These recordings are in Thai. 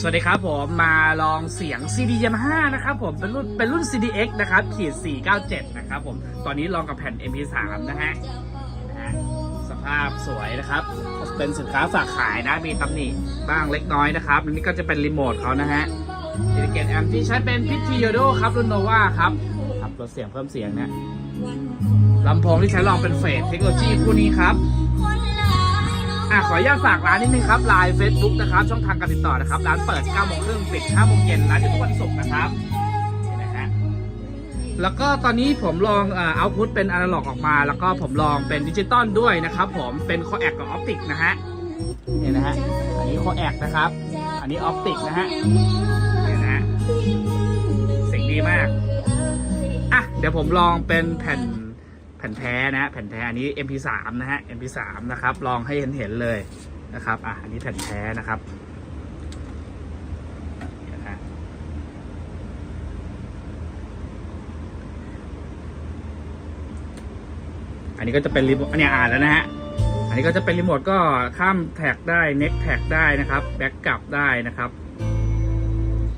สวัสดีครับผมมาลองเสียง CD Yamaha นะครับผมเป็นรุ่นเป็นรุ่น CDX นะครับขีด497 นะครับผมตอนนี้ลองกับแผ่น MP3 นะฮะนะฮะสภาพสวยนะครับ เป็นสินค้าฝากขายนะมีตำหนิบ้างเล็กน้อยนะครับอันนี้ก็จะเป็นรีโมทเขานะฮะอินดิเกตแอมที่ใช้เป็นพิท y o โดครับรุ่นโนวาครับครับลดเสียงเพิ่มเสียงนะลำโพงที่ใช้ลองเป็นเฟสเทคโนโลยีคู่นี้ครับ อะขออนุญาตฝากร้านนิดนึงครับไลน์เฟซบุ๊กนะครับช่องทางการติดต่อนะครับร้านเปิด9โมงครึ่งปิด5โมงเย็นร้านอยู่ทุกวันศุกร์นะครับนี่นะฮะแล้วก็ตอนนี้ผมลองเอาพุทเป็นอนาล็อกออกมา แล้วก็ผมลองเป็นดิจิตอลด้วยนะครับผมเป็นคอแอกกับออปติกนะฮะนี่นะฮะอันนี้คอแอกนะครับ อันนี้ออปติกนะฮะนี่นะฮะเสียงดีมากอะเดี๋ยวผมลองเป็นแผ่น ผ่นแท้นะแผ่นแท้อันนี้ MP3 นะฮะ MP3 นะครับลองให้เห็นเห็นเลยนะครับอะอันนี้แผ่นแท้นะครับอันนี้ก็จะเป็นรีโมทอันนี้อ่านแล้วนะฮะอันนี้ก็จะเป็นรีโมทก็ข้ามแท็กได้เน็กแท็กได้นะครับแบ็กกลับได้นะครับ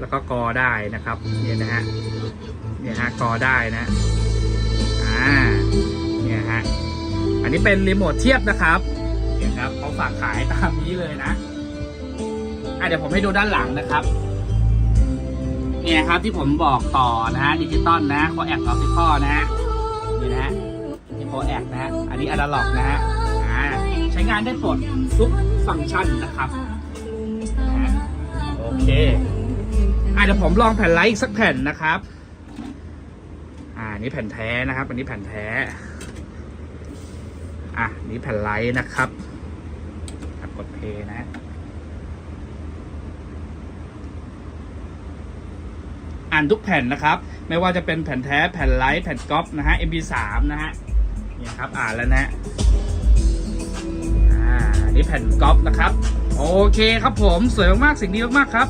แล้วก็กอได้นะครับเนี่ยนะฮะเนี่ยฮะกอได้นะ นี้เป็นรีโมทเทียบนะครับเนี่ยครับเขาฝากขายตามนี้เลยนะอะเดี๋ยวผมให้ดูด้านหลังนะครับเนี่ยครับที่ผมบอกต่อนะฮะดิจิตอลนะโคแอกออฟติคอนะฮะนี่นะฮะนี่โคแอกนะฮะอันนี้อะดาล็อกนะฮะอ่าใช้งานได้หมดทุกฟังก์ชันนะครับโอเคอะเดี๋ยวผมลองแผ่นไลท์อีกสักแผ่นนะครับ อ่านี่แผ่นแท้นะครับ อันนี้แผ่นแท้ อะนี่แผ่นไลท์นะครับกดเพย์นะอ่านทุกแผ่นนะครับ ไม่ว่าจะเป็นแผ่นแท้แผ่นไลท์แผ่นก๊อปนะฮะ MP3 นะฮะนี่ครับอ่านแล้วนะฮะอ่านี่แผ่นก๊อปนะครับ โอเคครับผมสวยมากๆสิ่งดีมากๆครับ